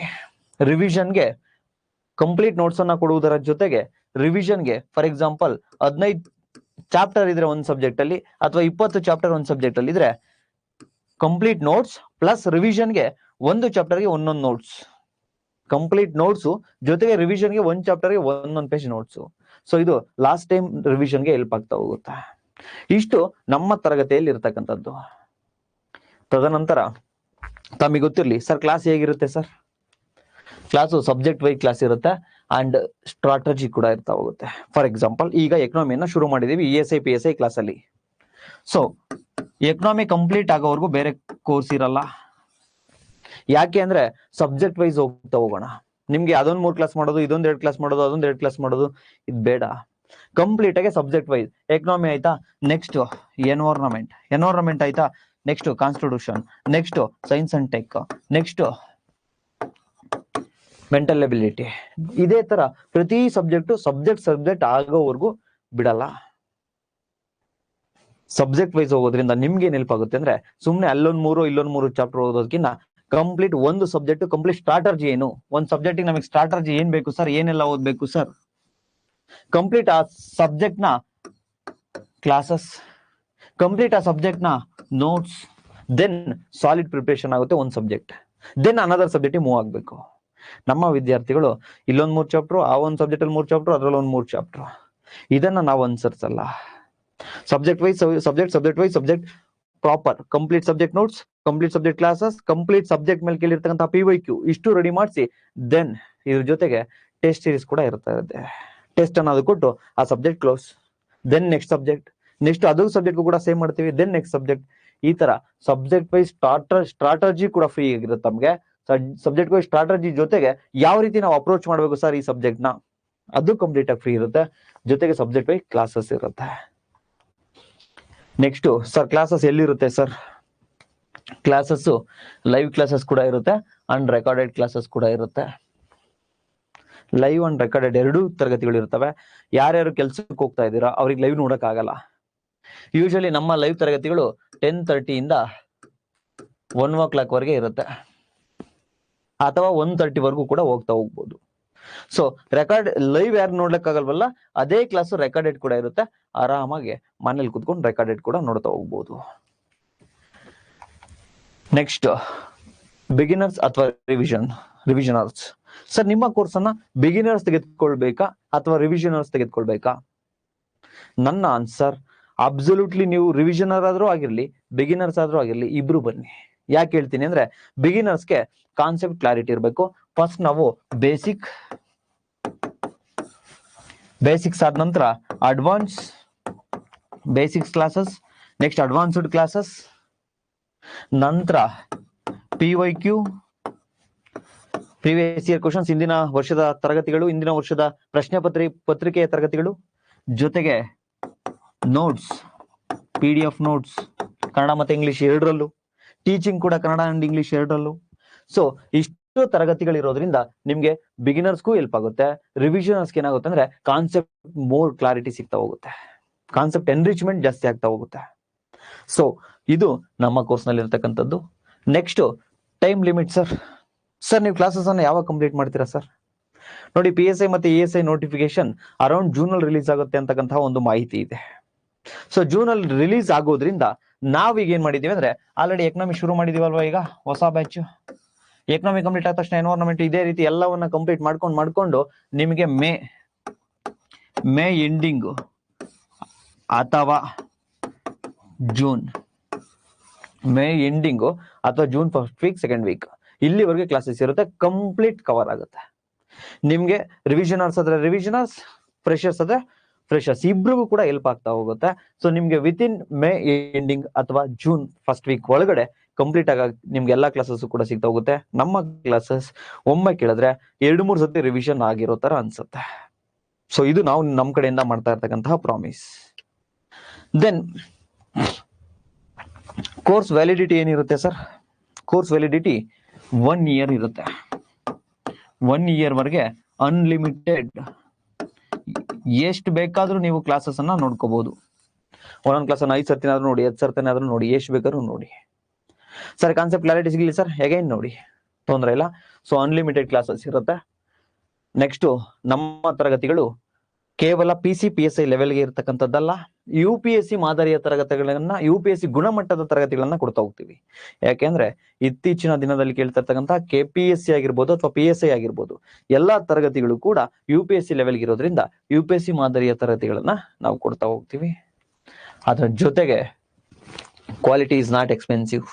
A: ರಿವಿಷನ್ಗೆ ಕಂಪ್ಲೀಟ್ ನೋಟ್ಸ್ ಅನ್ನ ಕೊಡುವುದರ ಜೊತೆಗೆ ರಿವಿಷನ್ಗೆ ಫಾರ್ ಎಕ್ಸಾಂಪಲ್ ಹದಿನೈದು ಚಾಪ್ಟರ್ ಇದ್ರೆ ಒಂದ್ ಸಬ್ಜೆಕ್ಟ್ ಅಲ್ಲಿ, ಅಥವಾ ಇಪ್ಪತ್ತು ಚಾಪ್ಟರ್ ಒಂದ್ ಸಬ್ಜೆಕ್ಟ್ ಅಲ್ಲಿ ಇದ್ರೆ ಕಂಪ್ಲೀಟ್ ನೋಟ್ಸ್ ಪ್ಲಸ್ ರಿವಿಷನ್ಗೆ ಒಂದು ಚಾಪ್ಟರ್ಗೆ ಒಂದೊಂದು ನೋಟ್ಸ್ ಕಂಪ್ಲೀಟ್ ನೋಟ್ಸ್ ಜೊತೆಗೆ ರಿವಿಷನ್ಗೆ ಒಂದು ಚಾಪ್ಟರ್ಗೆ ಒಂದೊಂದು ಪೇಜ್ ನೋಟ್ಸ್ ಸೊ ಇದು ಲಾಸ್ಟ್ ಟೈಮ್ ರಿವಿಷನ್ಗೆ ಹೆಲ್ಪ್ ಆಗ್ತಾ ಹೋಗುತ್ತೆ. ಇಷ್ಟು ನಮ್ಮ ತರಗತಿಯಲ್ಲಿ ಇರ್ತಕ್ಕಂಥದ್ದು. ತದನಂತರ ತಮಗೆ ಗೊತ್ತಿರಲಿ ಸರ್ ಕ್ಲಾಸ್ ಹೇಗಿರುತ್ತೆ sir class subject wise class ಇರುತ್ತೆ ಅಂಡ್ ಸ್ಟ್ರಾಟಜಿ ಕೂಡ ಇರ್ತಾ ಹೋಗುತ್ತೆ. ಫಾರ್ ಎಕ್ಸಾಂಪಲ್ ಈಗ ಎಕನಾಮಿಯನ್ನು ಶುರು ಮಾಡಿದೀವಿ E S I P S I ಕ್ಲಾಸಲ್ಲಿ ಸೊ ಎಕನಾಮಿ ಕಂಪ್ಲೀಟ್ ಆಗೋವರೆಗೂ ಬೇರೆ ಕೋರ್ಸ್ ಇರಲ್ಲ. ಯಾಕೆ ಅಂದ್ರೆ ಸಬ್ಜೆಕ್ಟ್ ವೈಸ್ ಹೋಗ್ತಾ ಹೋಗೋಣ. ನಿಮ್ಗೆ ಅದೊಂದ್ ಮೂರ್ ಕ್ಲಾಸ್ ಮಾಡೋದು, ಇದೊಂದ್ ಎರಡ್ ಕ್ಲಾಸ್ ಮಾಡೋದು, ಅದೊಂದ್ ಎರಡ್ ಕ್ಲಾಸ್ ಮಾಡೋದು, ಇದು ಬೇಡ. ಕಂಪ್ಲೀಟ್ ಆಗಿ ಸಬ್ಜೆಕ್ಟ್ ವೈಸ್ ಎಕನಾಮಿ ಆಯ್ತಾ? ನೆಕ್ಸ್ಟ್ ಎನ್ವೈರ್ನಮೆಂಟ್ ಎನ್ವೈರ್ನಮೆಂಟ್ ಆಯ್ತಾ? Next constitution next science and tech next mental ability ಇದೇ ತರ ಪ್ರತಿ ಸಬ್ಜೆಕ್ಟ್ ಸಬ್ಜೆಕ್ಟ್ ಸಬ್ಜೆಕ್ಟ್ ಆಗೋವರೆಗೂ ಬಿಡಲ್ಲ. ಸಬ್ಜೆಕ್ಟ್ ವೈಸ್ ಹೋಗೋದ್ರಿಂದ ನಿಮ್ಗೆ ಏನ್ ಹೆಲ್ಪ್ ಆಗುತ್ತೆ ಅಂದ್ರೆ ಸುಮ್ನೆ ಅಲ್ಲೊಂದ್ ಮೂರು, ಇಲ್ಲೊಂದ್ ಮೂರು ಚಾಪ್ಟರ್ ಓದೋದಕ್ಕಿಂತ ಕಂಪ್ಲೀಟ್ ಒಂದು ಸಬ್ಜೆಕ್ಟ್ ಕಂಪ್ಲೀಟ್ ಸ್ಟ್ರಾಟರ್ಜಿ ಏನು? ಒಂದ್ ಸಬ್ಜೆಕ್ಟ್ ನಮಗೆ ಸ್ಟ್ರಾಟರ್ಜಿ ಏನ್ ಬೇಕು ಸರ್ ಏನೆಲ್ಲ ಓದ್ಬೇಕು ಸರ್ ಕಂಪ್ಲೀಟ್ ಆ ಸಬ್ಜೆಕ್ಟ್ನ ಕ್ಲಾಸಸ್ ಕಂಪ್ಲೀಟ್ ಆ ಸಬ್ಜೆಕ್ಟ್ನ ನೋಟ್ಸ್ ದೆನ್ ಸಾಲಿಡ್ ಪ್ರಿಪರೇಷನ್ ಆಗುತ್ತೆ ಒಂದ್ subject then another subject move ಆಗ್ಬೇಕು. ನಮ್ಮ ವಿದ್ಯಾರ್ಥಿಗಳು ಇಲ್ಲೊಂದ್ ಮೂರ್ ಚಾಪ್ಟರ್ ಆ ಒಂದ್ ಸಬ್ಜೆಕ್ಟ್ ಅಲ್ಲಿ ಮೂರ್ ಚಾಪ್ಟರ್ ಅದ್ರಲ್ಲಿ ಒಂದ್ ಮೂರ್ ಚಾಪ್ಟರ್ ಇದನ್ನ ನಾವು ಅನ್ಸರ್ಸಲ್ಲ. Subject wise subject subject wise subject proper complete subject notes complete subject classes complete subject ಮೇಲೆ ಕೇಳಿರ್ತಕ್ಕಂಥ ಪಿ ವೈ ಕ್ಯೂ ಇಷ್ಟು ರೆಡಿ ಮಾಡಿಸಿ ದೆನ್ ಇದ್ರ ಜೊತೆಗೆ ಟೆಸ್ಟ್ ಸೀರೀಸ್ ಕೂಡ ಇರ್ತಾ ಇರುತ್ತೆ. ಟೆಸ್ಟ್ ಅನ್ನೋದು ಕೊಟ್ಟು ಆ subject close then next subject next ಅದು ಸಬ್ಜೆಕ್ಟ್ ಕೂಡ ಸೇವ್ ಮಾಡ್ತೀವಿ ದೆನ್ ನೆಕ್ಸ್ಟ್ ಸಬ್ಜೆಕ್ಟ್ ಈ ತರ ಸಬ್ಜೆಕ್ಟ್ ವೈಸ್ ಸ್ಟ್ರಾಟಜಿ ಕೂಡ ಫ್ರೀ ಆಗಿರುತ್ತೆ ನಮ್ಗೆ. ಸಬ್ಜೆಕ್ಟ್ ವೈಸ್ ಸ್ಟ್ರಾಟಜಿ ಜೊತೆಗೆ ಯಾವ ರೀತಿ ನಾವು ಅಪ್ರೋಚ್ ಮಾಡಬೇಕು ಸರ್ ಈ ಸಬ್ಜೆಕ್ಟ್ನ? ಅದು ಕಂಪ್ಲೀಟ್ ಆಗಿ ಫ್ರೀ ಇರುತ್ತೆ. ಜೊತೆಗೆ ಸಬ್ಜೆಕ್ಟ್ ವೈಸ್ ಕ್ಲಾಸಸ್ ಇರುತ್ತೆ. ನೆಕ್ಸ್ಟ್ ಸರ್ ಕ್ಲಾಸಸ್ ಎಲ್ಲಿರುತ್ತೆ ಸರ್ ಕ್ಲಾಸಸ್ ಲೈವ್ ಕ್ಲಾಸಸ್ ಕೂಡ ಇರುತ್ತೆ ಅಂಡ್ ರೆಕಾರ್ಡೆಡ್ ಕ್ಲಾಸಸ್ ಕೂಡ ಇರುತ್ತೆ. ಲೈವ್ ಅಂಡ್ ರೆಕಾರ್ಡೆಡ್ ಎರಡೂ ತರಗತಿಗಳು ಇರ್ತವೆ. ಯಾರ್ಯಾರು ಕೆಲ್ಸಕ್ಕೆ ಹೋಗ್ತಾ ಇದ್ದೀರಾ ಅವ್ರಿಗೆ ಲೈವ್ ನೋಡೋಕ್ಕಾಗಲ್ಲ. ಯೂಶಲಿ ನಮ್ಮ ಲೈವ್ ತರಗತಿಗಳು ಟೆನ್ ತರ್ಟಿಯಿಂದ ಒನ್ ಓ ಕ್ಲಾಕ್ ವರೆಗೆ ಇರುತ್ತೆ. ಅಥವಾ ಒನ್ ತರ್ಟಿ ವರೆಗೂ ಕೂಡ ಹೋಗ್ತಾ ಹೋಗ್ಬೋದು. ಸೊ ರೆಕಾರ್ಡ್ ಲೈವ್ ಯಾರು ನೋಡ್ಲಿಕ್ಕಾಗಲ್ವಲ್ಲ, ಅದೇ ಕ್ಲಾಸ್ ರೆಕಾರ್ಡೆಡ್ ಕೂಡ ಇರುತ್ತೆ. ಆರಾಮಾಗಿ ಮನೇಲಿ ಕುತ್ಕೊಂಡು ರೆಕಾರ್ಡೆಡ್ ಕೂಡ ನೋಡ್ತಾ ಹೋಗ್ಬೋದು. ನೆಕ್ಸ್ಟ್ ಬಿಗಿನರ್ಸ್ ಅಥವಾ ರಿವಿಷನ್ ರಿವಿಷನರ್ಸ್ ಸರ್ ನಿಮ್ಮ ಕೋರ್ಸ್ ಅನ್ನ ಬಿಗಿನರ್ಸ್ ತೆಗೆದುಕೊಳ್ಬೇಕಾ ಅಥವಾ ರಿವಿಷನರ್ಸ್ ತೆಗೆದುಕೊಳ್ಬೇಕಾ? ನನ್ನ ಆನ್ಸರ್ ಅಬ್ಸಲ್ಯೂಟ್ಲಿ ನೀವು ರಿವಿಷನರ್ ಆದ್ರೂ ಆಗಿರ್ಲಿ ಬಿಗಿನರ್ಸ್ ಆದ್ರೂ ಆಗಿರ್ಲಿ, ಇಬ್ರು ಬನ್ನಿ. ಯಾಕೆ ಹೇಳ್ತೀನಿ ಅಂದ್ರೆ ಬಿಗಿನರ್ಸ್ಗೆ ಕಾನ್ಸೆಪ್ಟ್ ಕ್ಲಾರಿಟಿ ಇರಬೇಕು. ಫಸ್ಟ್ ನಾವು ಬೇಸಿಕ್ ಬೇಸಿಕ್ಸ್ ಆದ ನಂತರ advance basics classes next advanced classes ನಂತರ P Y Q previous year questions ಇಂದಿನ ವರ್ಷದ ತರಗತಿಗಳು, ಇಂದಿನ ವರ್ಷದ ಪ್ರಶ್ನೆ ಪತ್ರಿ, ಪತ್ರಿಕೆಯ ತರಗತಿಗಳು. ಜೊತೆಗೆ notes P D F notes Kannada ಮತ್ತೆ ಇಂಗ್ಲಿಷ್ ಎರಡರಲ್ಲೂ. ಟೀಚಿಂಗ್ ಕೂಡ ಕನ್ನಡ ಅಂಡ್ ಇಂಗ್ಲಿಷ್ ಎರಡರಲ್ಲೂ. ಸೊ ಇಷ್ಟು ತರಗತಿಗಳಿರೋದ್ರಿಂದ ನಿಮ್ಗೆ ಬಿಗಿನರ್ಸ್ಗೂ ಹೆಲ್ಪ್ ಆಗುತ್ತೆ ರಿವಿಷನರ್ಸ್ಗೆ ಏನಾಗುತ್ತೆ ಅಂದ್ರೆ ಕಾನ್ಸೆಪ್ಟ್ ಮೋರ್ ಕ್ಲಾರಿಟಿ ಸಿಗ್ತಾ ಹೋಗುತ್ತೆ. ಕಾನ್ಸೆಪ್ಟ್ ಎನ್ರಿಚ್ಮೆಂಟ್ ಜಾಸ್ತಿ ಆಗ್ತಾ ಹೋಗುತ್ತೆ. ಸೊ ಇದು ನಮ್ಮ ಕೋರ್ಸ್ನಲ್ಲಿ ಇರತಕ್ಕಂಥದ್ದು. Next time limit sir sir ನೀವು ಕ್ಲಾಸಸ್ ಅನ್ನು ಯಾವಾಗ ಕಂಪ್ಲೀಟ್ ಮಾಡ್ತೀರಾ ಸರ್ ನೋಡಿ ಪಿ ಎಸ್ ಐ ಮತ್ತೆ E S I notification around June ಅಲ್ಲಿ ರಿಲೀಸ್ ಆಗುತ್ತೆ ಅಂತಕ್ಕಂತಹ ಒಂದು ಮಾಹಿತಿ ಇದೆ. ಸೊ ಜೂನ್ ಅಲ್ಲಿ ರಿಲೀಸ್ ಆಗೋದ್ರಿಂದ ನಾವೀಗ ಏನು ಮಾಡಿದ್ದೀವಿ ಅಂದ್ರೆ ಆಲ್ರೆಡಿ ಎಕನಾಮಿ ಶುರು ಮಾಡಿದೀವಲ್ವಾ ಈಗ, ಹೊಸ ಬ್ಯಾಚ್ ಎಕನಾಮಿ ಕಂಪ್ಲೀಟ್ ಆದ ತಕ್ಷಣ ಎನ್ವೈರನ್ಮೆಂಟ್ ಇದೇ ರೀತಿ ಎಲ್ಲವನ್ನ ಕಂಪ್ಲೀಟ್ ಮಾಡ್ಕೊಂಡು ಮಾಡ್ಕೊಂಡು ನಿಮಗೆ ಮೇ ಮೇ ಎಂಡಿಂಗು ಅಥವಾ ಜೂನ್ ಮೇ ಎಂಡಿಂಗು ಅಥವಾ June first week second week ಇಲ್ಲಿವರೆಗೆ ಕ್ಲಾಸಸ್ ಇರುತ್ತೆ ಕಂಪ್ಲೀಟ್ ಕವರ್ ಆಗುತ್ತೆ. ನಿಮ್ಗೆ ರಿವಿಷನರ್ಸ್ ಆದ್ರೆ ರಿವಿಷನರ್ಸ್ ಫ್ರೆಷರ್ಸ್ ಆದ್ರೆ ಫ್ರೆಷರ್ಸ್ ಇಬ್ರಿಗೂ ಕೂಡ ಹೆಲ್ಪ್ ಆಗ್ತಾ ಹೋಗುತ್ತೆ. ಸೊ ನಿಮ್ಗೆ ವಿತ್ ಇನ್ ಮೇ ಎಂಡಿಂಗ್ ಅಥವಾ ಜೂನ್ ಫಸ್ಟ್ ವೀಕ್ ಒಳಗಡೆ ಕಂಪ್ಲೀಟ್ ಆಗ ನಿಮ್ಗೆ ಎಲ್ಲಾ ಕ್ಲಾಸಸ್ ಕೂಡ ಸಿಗ್ತಾ ಹೋಗುತ್ತೆ. ನಮ್ಮ ಕ್ಲಾಸಸ್ ಒಮ್ಮೆ ಕೇಳಿದ್ರೆ ಎರಡು ಮೂರು ಸತಿ ರಿವಿಷನ್ ಆಗಿರೋ ತರ ಅನ್ಸುತ್ತೆ. ಸೊ ಇದು ನಾವು ನಮ್ಮ ಕಡೆಯಿಂದ ಮಾಡ್ತಾ ಇರ್ತಕ್ಕಂತಹ ಪ್ರಾಮಿಸ್ ದೆನ್ ಕೋರ್ಸ್ ವ್ಯಾಲಿಡಿಟಿ ಏನಿರುತ್ತೆ sir? Course validity one year ಇರುತ್ತೆ. ಒನ್ ಇಯರ್ ವರೆಗೆ ಅನ್ಲಿಮಿಟೆಡ್ ಎಷ್ಟು ಬೇಕಾದ್ರೂ ನೀವು ಕ್ಲಾಸಸ್ ಅನ್ನ ನೋಡ್ಕೋಬಹುದು ಒಂದೊಂದು ಕ್ಲಾಸ್ ಐದು ಸರ್ತಿನಾದ್ರೂ ನೋಡಿ, ಹತ್ತು ಸರ್ತಿನಾದ್ರೂ ನೋಡಿ, ಎಷ್ಟು ಬೇಕಾದ್ರೂ ನೋಡಿ. ಸರ್ ಕಾನ್ಸೆಪ್ಟ್ ಕ್ಲಾರಿಟಿ ಸಿಗಲಿ ಸರ್? ಹೇಗೇನು ನೋಡಿ. ತೊಂದರೆ ಇಲ್ಲ. ಸೊ ಅನ್ಲಿಮಿಟೆಡ್ ಕ್ಲಾಸಸ್ ಇರುತ್ತೆ. ನೆಕ್ಸ್ಟ್ ನಮ್ಮ ತರಗತಿಗಳು ಕೇವಲ P C P S I ಲೆವೆಲ್ಗೆ ಇರತಕ್ಕಂಥದ್ದಲ್ಲ. ಯು ಪಿ ಎಸ್ ಸಿ ಮಾದರಿಯ ತರಗತಿಗಳನ್ನ, ಯು ಪಿ ಎಸ್ ಸಿ ಗುಣಮಟ್ಟದ ತರಗತಿಗಳನ್ನ ಕೊಡ್ತಾ ಹೋಗ್ತೀವಿ. ಯಾಕೆಂದ್ರೆ ಇತ್ತೀಚಿನ ದಿನದಲ್ಲಿ ಕೇಳ್ತಾ ಇರ್ತಕ್ಕಂಥ ಕೆ ಪಿ ಎಸ್ ಸಿ ಆಗಿರ್ಬೋದು ಅಥವಾ ಪಿ ಎಸ್ ಐ ಆಗಿರ್ಬೋದು, ಎಲ್ಲಾ ತರಗತಿಗಳು ಕೂಡ ಯು ಪಿ ಎಸ್ ಸಿ ಲೆವೆಲ್ಗೆ ಇರೋದ್ರಿಂದ ಯು ಪಿ ಎಸ್ ಸಿ ಮಾದರಿಯ ತರಗತಿಗಳನ್ನ ನಾವು ಕೊಡ್ತಾ ಹೋಗ್ತೀವಿ. ಅದರ ಜೊತೆಗೆ quality is not expensive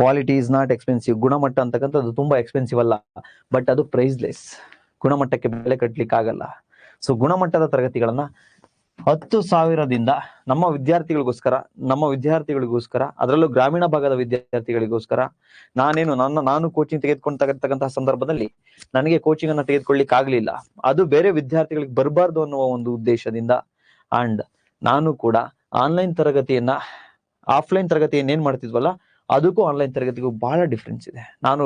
A: quality is not expensive ಗುಣಮಟ್ಟ ಅಂತಕ್ಕಂಥದ್ದು ತುಂಬಾ ಎಕ್ಸ್ಪೆನ್ಸಿವ್ ಅಲ್ಲ ಬಟ್ ಅದು ಪ್ರೈಸ್ಲೆಸ್ ಗುಣಮಟ್ಟಕ್ಕೆ ಬೆಲೆ ಕಟ್ಟಲಿಕ್ಕೆ ಆಗಲ್ಲ ಸೊ ಗುಣಮಟ್ಟದ ತರಗತಿಗಳನ್ನ ಹತ್ತು ಸಾವಿರದಿಂದ ನಮ್ಮ ವಿದ್ಯಾರ್ಥಿಗಳಿಗೋಸ್ಕರ ನಮ್ಮ ವಿದ್ಯಾರ್ಥಿಗಳಿಗೋಸ್ಕರ, ಅದರಲ್ಲೂ ಗ್ರಾಮೀಣ ಭಾಗದ ವಿದ್ಯಾರ್ಥಿಗಳಿಗೋಸ್ಕರ ನಾನೇನು ನನ್ನ, ನಾನು ಕೋಚಿಂಗ್ ತೆಗೆದುಕೊಂಡಂತಹ ಸಂದರ್ಭದಲ್ಲಿ ನನಗೆ ಕೋಚಿಂಗ್ ಅನ್ನ ತೆಗೆದುಕೊಳ್ಳಿಕ್ ಆಗ್ಲಿಲ್ಲ ಅದು ಬೇರೆ ವಿದ್ಯಾರ್ಥಿಗಳಿಗೆ ಬರಬಾರ್ದು ಅನ್ನುವ ಒಂದು ಉದ್ದೇಶದಿಂದ ಅಂಡ್ ನಾನು ಕೂಡ ಆನ್ಲೈನ್ ತರಗತಿಯನ್ನ ಆಫ್ಲೈನ್ ತರಗತಿ ಏನ್ ಮಾಡ್ತಿದ್ವಲ್ಲ, ಅದಕ್ಕೂ ಆನ್ಲೈನ್ ತರಗತಿಗೂ ಬಹಳ ಡಿಫ್ರೆನ್ಸ್ ಇದೆ. ನಾನು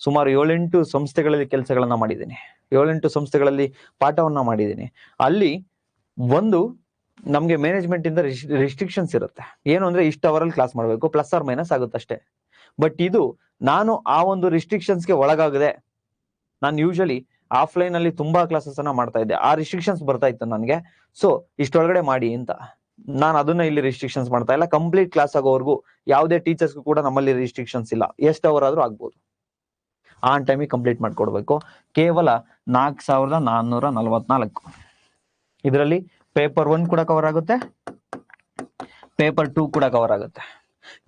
A: ಸುಮಾರು ಏಳೆಂಟು ಸಂಸ್ಥೆಗಳಲ್ಲಿ ಕೆಲಸಗಳನ್ನ ಮಾಡಿದ್ದೀನಿ. ಏಳೆಂಟು ಸಂಸ್ಥೆಗಳಲ್ಲಿ ಪಾಠವನ್ನ ಮಾಡಿದ್ದೀನಿ. ಅಲ್ಲಿ ಒಂದು, ನಮ್ಗೆ ಮ್ಯಾನೇಜ್ಮೆಂಟ್ ಇಂದ ರಿಸ್ಟ್ರಿಕ್ಷನ್ಸ್ ಇರುತ್ತೆ. ಏನು ಅಂದ್ರೆ ಇಷ್ಟು ಅವರಲ್ಲಿ ಕ್ಲಾಸ್ ಮಾಡಬೇಕು ಪ್ಲಸ್ ಆರ್ ಮೈನಸ್ ಆಗುತ್ತೆ ಅಷ್ಟೇ. ಬಟ್ ಇದು, ನಾನು ಆ ಒಂದು ರಿಸ್ಟ್ರಿಕ್ಷನ್ಸ್ಗೆ ಒಳಗಾಗದೆ, ನಾನು ಯೂಶಲಿ ಆಫ್ಲೈನ್ ಅಲ್ಲಿ ತುಂಬಾ ಕ್ಲಾಸಸ್ ಅನ್ನ ಮಾಡ್ತಾ ಇದ್ದೆ. ಆ ರಿಸ್ಟ್ರಿಕ್ಷನ್ಸ್ ಬರ್ತಾ ಇತ್ತು ನನಗೆ. ಸೊ ಇಷ್ಟೊಳಗಡೆ ಮಾಡಿ ಅಂತ. ನಾನು ಅದನ್ನ ಇಲ್ಲಿ ರಿಸ್ಟ್ರಿಕ್ಷನ್ಸ್ ಮಾಡ್ತಾ ಇಲ್ಲ. ಕಂಪ್ಲೀಟ್ ಕ್ಲಾಸ್ ಆಗೋವರೆಗೂ ಯಾವುದೇ ಟೀಚರ್ಸ್ ಕೂಡ ನಮ್ಮಲ್ಲಿ ರಿಸ್ಟ್ರಿಕ್ಷನ್ಸ್ ಇಲ್ಲ. ಎಷ್ಟು ಅವರ್ ಆದ್ರೂ ಆಗ್ಬೋದು. ಆನ್ ಟೈಮಿಗೆ ಕಂಪ್ಲೀಟ್ ಮಾಡ್ಕೊಡ್ಬೇಕು. ಕೇವಲ ನಾಲ್ಕು ಸಾವಿರದ ನಾನ್ನೂರ ನಲವತ್ನಾಲ್ಕು. ಇದರಲ್ಲಿ ಪೇಪರ್ ಒನ್ ಕೂಡ ಕವರ್ ಆಗುತ್ತೆ. ಪೇಪರ್ ಟೂ ಕೂಡ ಕವರ್ ಆಗುತ್ತೆ.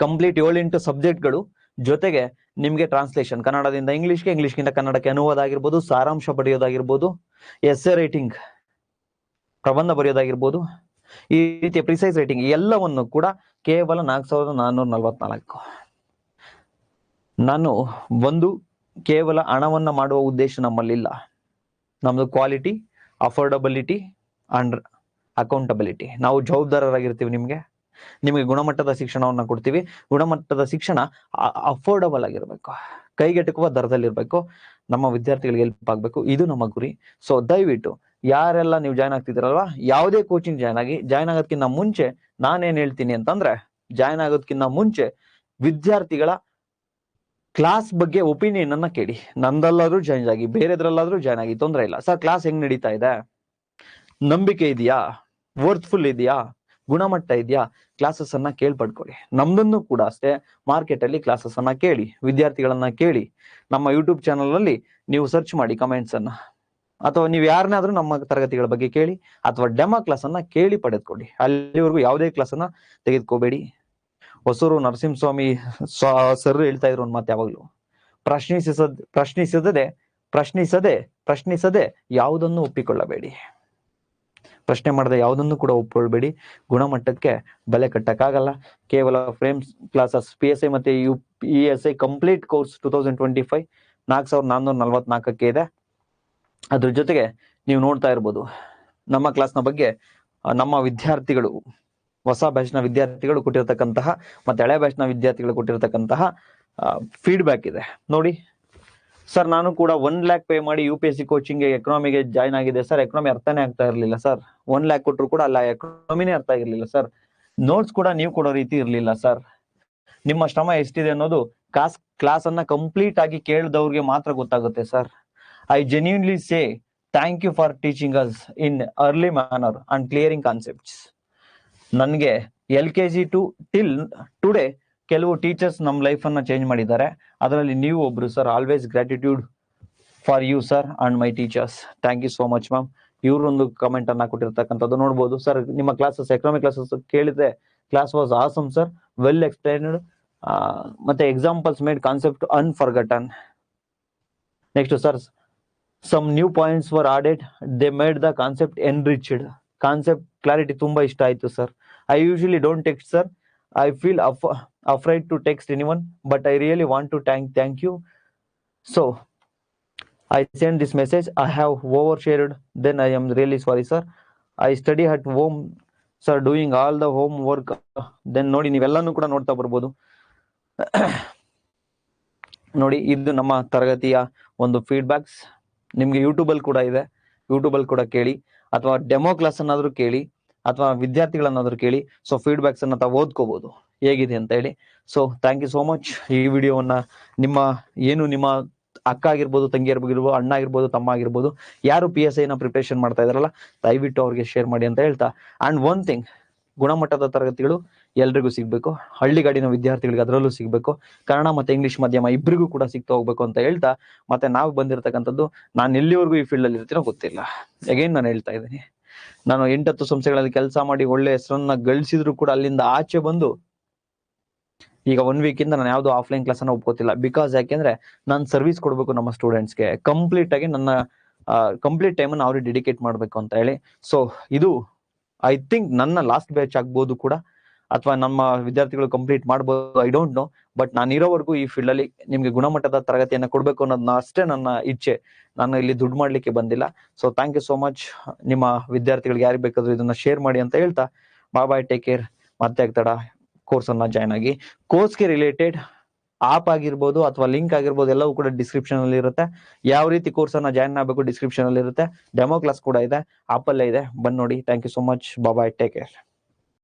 A: ಕಂಪ್ಲೀಟ್ ಏಳೆಂಟು ಸಬ್ಜೆಕ್ಟ್ಗಳು ಜೊತೆಗೆ ನಿಮಗೆ ಟ್ರಾನ್ಸ್ಲೇಷನ್ ಕನ್ನಡದಿಂದ ಇಂಗ್ಲಿಷ್ಗೆ, ಇಂಗ್ಲಿಷ್ಗಿಂತ ಕನ್ನಡಕ್ಕೆ ಅನುವಾದ ಆಗಿರ್ಬೋದು ಸಾರಾಂಶ ಎಸ್ ಎ ರೈಟಿಂಗ್ ಪ್ರಬಂಧ ಬರೆಯೋದಾಗಿರ್ಬೋದು, ಈ ರೀತಿಯ ಪ್ರಿಸೈಸ್ ರೈಟಿಂಗ್ ಎಲ್ಲವನ್ನು ಕೂಡ ಕೇವಲ ನಾಲ್ಕು ಸಾವಿರದ ನಾನ್ನೂರ ನಲವತ್ನಾಲ್ಕು. ನಾನು ಒಂದು ಕೇವಲ ಹಣವನ್ನು ಮಾಡುವ ಉದ್ದೇಶ ನಮ್ಮಲ್ಲಿಲ್ಲ. ನಮ್ಮದು ಕ್ವಾಲಿಟಿ ಅಫೋರ್ಡಬಿಲಿಟಿ ಅಂಡ್ ಅಕೌಂಟಬಿಲಿಟಿ. ನಾವು ಜವಾಬ್ದಾರರಾಗಿರ್ತೀವಿ ನಿಮಗೆ. ನಿಮಗೆ ಗುಣಮಟ್ಟದ ಶಿಕ್ಷಣವನ್ನು ಕೊಡ್ತೀವಿ. ಗುಣಮಟ್ಟದ ಶಿಕ್ಷಣ ಅಫೋರ್ಡಬಲ್ ಆಗಿರಬೇಕು. ಕೈಗೆಟುಕುವ ದರದಲ್ಲಿರಬೇಕು. ನಮ್ಮ ವಿದ್ಯಾರ್ಥಿಗಳಿಗೆ ಹೆಲ್ಪ್ ಆಗಬೇಕು. ಇದು ನಮ್ಮ ಗುರಿ. ಸೊ ದಯವಿಟ್ಟು ಯಾರೆಲ್ಲ ನೀವು ಜಾಯ್ನ್ ಆಗ್ತಿದ್ದೀರಲ್ವಾ? ಯಾವುದೇ ಕೋಚಿಂಗ್ ಜಾಯ್ನ್ ಆಗಿ ಜಾಯ್ನ್ ಆಗೋದಕ್ಕಿಂತ ಮುಂಚೆ ನಾನೇನ್ ಹೇಳ್ತೀನಿ ಅಂತಂದ್ರೆ ಜಾಯ್ನ್ ಆಗೋದಕ್ಕಿಂತ ಮುಂಚೆ ವಿದ್ಯಾರ್ಥಿಗಳ ಕ್ಲಾಸ್ ಬಗ್ಗೆ ಒಪಿನಿಯನ್ ಅನ್ನ ಕೇಳಿ. ನಂದಲ್ಲಾದ್ರೂ ಜಾಯ್ನ್ ಆಗಿ, ಬೇರೆದ್ರಲ್ಲಾದ್ರೂ ಜಾಯ್ನ್ ಆಗಿ ತೊಂದ್ರೆ ಇಲ್ಲ. ಸರ್ ಕ್ಲಾಸ್ ಹೆಂಗ್ ನಡೀತಾ ಇದೆ? ನಂಬಿಕೆ ಇದೆಯಾ? ವರ್ತ್ಫುಲ್ ಇದೆಯಾ? ಗುಣಮಟ್ಟ ಇದೆಯಾ? ಕ್ಲಾಸಸ್ ಅನ್ನ ಕೇಳ್ಪಡ್ಕೊಳ್ಳಿ. ನಮ್ದನ್ನು ಕೂಡ ಅಷ್ಟೇ ಮಾರ್ಕೆಟ್ ಅಲ್ಲಿ ಕ್ಲಾಸಸ್ ಅನ್ನ ಕೇಳಿ, ವಿದ್ಯಾರ್ಥಿಗಳನ್ನ ಕೇಳಿ, ನಮ್ಮ ಯೂಟ್ಯೂಬ್ ಚಾನಲ್ ಅಲ್ಲಿ ನೀವು ಸರ್ಚ್ ಮಾಡಿ ಕಮೆಂಟ್ಸ್ ಅನ್ನ. ಅಥವಾ ನೀವು ಯಾರನ್ನಾದ್ರೂ ನಮ್ಮ ತರಗತಿಗಳ ಬಗ್ಗೆ ಕೇಳಿ, ಅಥವಾ ಡೆಮೋ ಕ್ಲಾಸ್ ಅನ್ನ ಕೇಳಿ ಪಡೆದುಕೊಳ್ಳಿ. ಅಲ್ಲಿವರೆಗೂ ಯಾವುದೇ ಕ್ಲಾಸ್ ಅನ್ನ ತೆಗೆದುಕೋಬೇಡಿ. ಹೊಸೂರು ನರಸಿಂಹಸ್ವಾಮಿ ಸರ್ ಹೇಳ್ತಾ ಇದ್ರು ಒಂದು ಮಾತು ಯಾವಾಗ್ಲೂ. ಪ್ರಶ್ನಿಸದ ಪ್ರಶ್ನಿಸದೆ ಪ್ರಶ್ನಿಸದೆ ಪ್ರಶ್ನಿಸದೆ ಯಾವುದನ್ನು ಒಪ್ಪಿಕೊಳ್ಳಬೇಡಿ. ಪ್ರಶ್ನೆ ಮಾಡದೆ ಯಾವುದನ್ನು ಕೂಡ ಒಪ್ಪಿಕೊಳ್ಬೇಡಿ ಗುಣಮಟ್ಟಕ್ಕೆ ಬೆಲೆ ಕಟ್ಟಕ್ಕಾಗಲ್ಲ. ಕೇವಲ frames classes P S I ಮತ್ತೆ U E S I complete course two thousand twenty five ನಾಲ್ಕು ಸಾವಿರದ ನಾನ್ನೂರ ನಲ್ವತ್ನಾಲ್ಕಕ್ಕೆ ಇದೆ. ಅದ್ರ ಜೊತೆಗೆ ನೀವು ನೋಡ್ತಾ ಇರ್ಬೋದು, ನಮ್ಮ ಕ್ಲಾಸ್ನ ಬಗ್ಗೆ ನಮ್ಮ ವಿದ್ಯಾರ್ಥಿಗಳು, ಹೊಸ ಬ್ಯಾಚ್ನ ವಿದ್ಯಾರ್ಥಿಗಳು ಕೊಟ್ಟಿರ್ತಕ್ಕಂತಹ, ಮತ್ತೆ ಹಳೆ ಬ್ಯಾಚ್ನ ವಿದ್ಯಾರ್ಥಿಗಳು ಕೊಟ್ಟಿರ್ತಕ್ಕಂತಹ ಫೀಡ್ಬ್ಯಾಕ್ ಇದೆ. ನೋಡಿ ಸರ್ ನಾನು ಕೂಡ ಒನ್ ಲ್ಯಾಕ್ ಪೇ ಮಾಡಿ U P S C coaching ಎಕನಾಮಿಗೆ join ಆಗಿದೆ ಸರ್ ಎಕನಾಮಿ ಅರ್ಥನೇ ಆಗ್ತಾ ಇರಲಿಲ್ಲ ಸರ್ ಒನ್ ಲ್ಯಾಕ್ ಕೊಟ್ಟರು ಕೂಡ ಅಲ್ಲ ಎಕನಾಮಿನೇ ಅರ್ಥ ಆಗಿರಲಿಲ್ಲ ಸರ್ ನೋಟ್ಸ್ ಕೂಡ ನೀವು ಕೊಡೋ ರೀತಿ ಇರಲಿಲ್ಲ ಸರ್ ನಿಮ್ಮ ಶ್ರಮ ಎಷ್ಟಿದೆ ಅನ್ನೋದು ಕಾಸ್ ಕ್ಲಾಸ್ ಅನ್ನ ಕಂಪ್ಲೀಟ್ ಆಗಿ ಕೇಳಿದವ್ರಿಗೆ ಮಾತ್ರ ಗೊತ್ತಾಗುತ್ತೆ sir I genuinely say thank you for teaching us in early manner and clearing concepts ನನಗೆ L K G to till today ಕೆಲವು ಟೀಚರ್ಸ್ ನಮ್ಮ ಲೈಫ್ ಅನ್ನ ಚೇಂಜ್ ಮಾಡಿದ್ದಾರೆ. ಅದರಲ್ಲಿ ನೀವು ಒಬ್ರು sir always gratitude for you sir and my teachers thank you so much ma'am ಇವರೊಂದು comment ಅನ್ನ ಕೊಟ್ಟಿರ್ತಕ್ಕಂಥದ್ದು ನೋಡ್ಬೋದು. ಸರ್ ನಿಮ್ಮ ಕ್ಲಾಸಸ್ ಎಕನಾಮಿಕ್ ಕ್ಲಾಸಸ್ ಕೇಳಿದ್ರೆ class was awesome sir well explained ಮತ್ತೆ examples made concept unforgotten next sir some new points were added they made the concept enriched concept clarity ತುಂಬಾ ಇಷ್ಟ ಆಯ್ತು sir I usually don't text sir I af afraid to text anyone but i really want to thank thank you so i send this message i have overshared then i am really sorry sir i study at home sir doing all the homework then nodi ನೀವೆಲ್ಲಾನು ಕೂಡ ನೋಡ್ತಾ ಬರ್ಬೋದು ನೋಡಿ ಇದು ನಮ್ಮ ತರಗತಿಯ ಒಂದು feedbacks ನಿಮ್ಗೆ ಯೂಟ್ಯೂಬ್ ಅಲ್ಲಿ ಕೂಡ ಇದೆ ಯೂಟ್ಯೂಬ್ ಅಲ್ಲಿ ಕೂಡ ಕೇಳಿ ಅಥವಾ ಡೆಮೋ ಕ್ಲಾಸ್ ಅನ್ನಾದ್ರೂ ಕೇಳಿ ಅಥವಾ ವಿದ್ಯಾರ್ಥಿಗಳನ್ನಾದ್ರೂ ಕೇಳಿ ಸೊ ಫೀಡ್ಬ್ಯಾಕ್ಸ್ ಅನ್ನ ತಾವು ಓದ್ಕೋಬಹುದು ಹೇಗಿದೆ ಅಂತ ಹೇಳಿ. So thank you so much ಈ ವಿಡಿಯೋವನ್ನ ನಿಮ್ಮ, ಏನು ನಿಮ್ಮ ಅಕ್ಕ ಆಗಿರ್ಬೋದು, ತಂಗಿ ಆಗಿರ್ಬೋದು, ಅಣ್ಣ ಆಗಿರ್ಬೋದು, ತಮ್ಮ ಆಗಿರ್ಬೋದು, ಯಾರು ಪಿ ಎಸ್ ಐನ ಪ್ರಿಪರೇಷನ್ ಮಾಡ್ತಾ ಇದಾರಲ್ಲ ದಯವಿಟ್ಟು ಅವ್ರಿಗೆ ಶೇರ್ ಮಾಡಿ ಅಂತ ಹೇಳ್ತಾ. ಅಂಡ್ ಒನ್ ಥಿಂಗ್ ಗುಣಮಟ್ಟದ ತರಗತಿಗಳು ಎಲ್ರಿಗೂ ಸಿಗ್ಬೇಕು. ಹಳ್ಳಿಗಾಡಿನ ವಿದ್ಯಾರ್ಥಿಗಳಿಗೆ ಅದರಲ್ಲೂ ಸಿಗ್ಬೇಕು. ಕನ್ನಡ ಮತ್ತೆ ಇಂಗ್ಲಿಷ್ ಮಾಧ್ಯಮ ಇಬ್ಬರಿಗೂ ಕೂಡ ಸಿಗ್ತಾ ಹೋಗ್ಬೇಕು ಅಂತ ಹೇಳ್ತಾ. ಮತ್ತೆ ನಾವು ಬಂದಿರತಕ್ಕಂಥದ್ದು, ನಾನು ಎಲ್ಲಿವರೆಗೂ ಈ ಫೀಲ್ಡ್ ಅಲ್ಲಿ ಇರ್ತೀನೋ ಗೊತ್ತಿಲ್ಲ. ಅಗೇನ್ ನಾನು ಹೇಳ್ತಾ ಇದ್ದೀನಿ. ನಾನು ಎಂಟತ್ತು ಸಂಸ್ಥೆಗಳಲ್ಲಿ ಕೆಲಸ ಮಾಡಿ ಒಳ್ಳೆ ಹೆಸರನ್ನ ಗಳಿಸಿದ್ರು ಕೂಡ ಅಲ್ಲಿಂದ ಆಚೆ ಬಂದು ಈಗ ಒನ್ ವೀಕ್ ಇಂದ ನಾನು ಯಾವ್ದು ಆಫ್ಲೈನ್ ಕ್ಲಾಸ್ ಅನ್ನ ಒಪ್ಕೋತಿಲ್ಲ. ಬಿಕಾಸ್ ಯಾಕೆಂದ್ರೆ ನಾನು ಸರ್ವಿಸ್ ಕೊಡಬೇಕು ನಮ್ಮ ಸ್ಟೂಡೆಂಟ್ಸ್ಗೆ ಕಂಪ್ಲೀಟ್ ಆಗಿ ನನ್ನ ಕಂಪ್ಲೀಟ್ ಟೈಮ್ ಅನ್ನ ಅವ್ರಿಗೆ ಡೆಡಿಕೇಟ್ ಮಾಡ್ಬೇಕು ಅಂತ ಹೇಳಿ. ಸೊ ಇದು ಐ ಥಿಂಕ್ ನನ್ನ ಲಾಸ್ಟ್ ಬ್ಯಾಚ್ ಆಗ್ಬೋದು ಕೂಡ ಅಥವಾ ನಮ್ಮ ವಿದ್ಯಾರ್ಥಿಗಳು ಕಂಪ್ಲೀಟ್ ಮಾಡ್ಬೋದು ಐ ಡೋಂಟ್ ನೋ ಬಟ್ ನಾನು ಇರೋವರೆಗೂ ಈ ಫೀಲ್ಡ್ ಅಲ್ಲಿ ನಿಮ್ಗೆ ಗುಣಮಟ್ಟದ ತರಗತಿಯನ್ನ ಕೊಡ್ಬೇಕು ಅನ್ನೋದನ್ನ ಅಷ್ಟೇ ನನ್ನ ಇಚ್ಛೆ. ನಾನು ಇಲ್ಲಿ ದುಡ್ಡು ಮಾಡ್ಲಿಕ್ಕೆ ಬಂದಿಲ್ಲ. So thank you so much ನಿಮ್ಮ ವಿದ್ಯಾರ್ಥಿಗಳಿಗೆ ಯಾರಿಗೆ ಬೇಕಾದ್ರೂ ಇದನ್ನ ಶೇರ್ ಮಾಡಿ ಅಂತ ಹೇಳ್ತಾ ಬಾಯ್ ಬಾಯ್ ಟೇಕ್ ಕೇರ್ ಮತ್ತೆ ಆಗ್ತಡ ಕೋರ್ಸ್ ಅನ್ನ ಜಾಯ್ನ್ ಆಗಿ. ಕೋರ್ಸ್ಗೆ ರಿಲೇಟೆಡ್ ಆಪ್ ಆಗಿರ್ಬೋದು ಅಥವಾ ಲಿಂಕ್ ಆಗಿರ್ಬೋದು ಎಲ್ಲವೂ ಕೂಡ ಡಿಸ್ಕ್ರಿಪ್ಷನ್ ಅಲ್ಲಿ ಇರುತ್ತೆ. ಯಾವ ರೀತಿ ಕೋರ್ಸ್ ಅನ್ನ ಜಾಯ್ನ್ ಆಗಬೇಕು ಡಿಸ್ಕ್ರಿಪ್ಷನ್ ಅಲ್ಲಿ ಇರುತ್ತೆ. ಡೆಮೋ ಕ್ಲಾಸ್ ಕೂಡ ಇದೆ. ಆಪ್ ಅಲ್ಲೇ ಇದೆ. ಬಂದ್ ನೋಡಿ. Thank you so much bye take care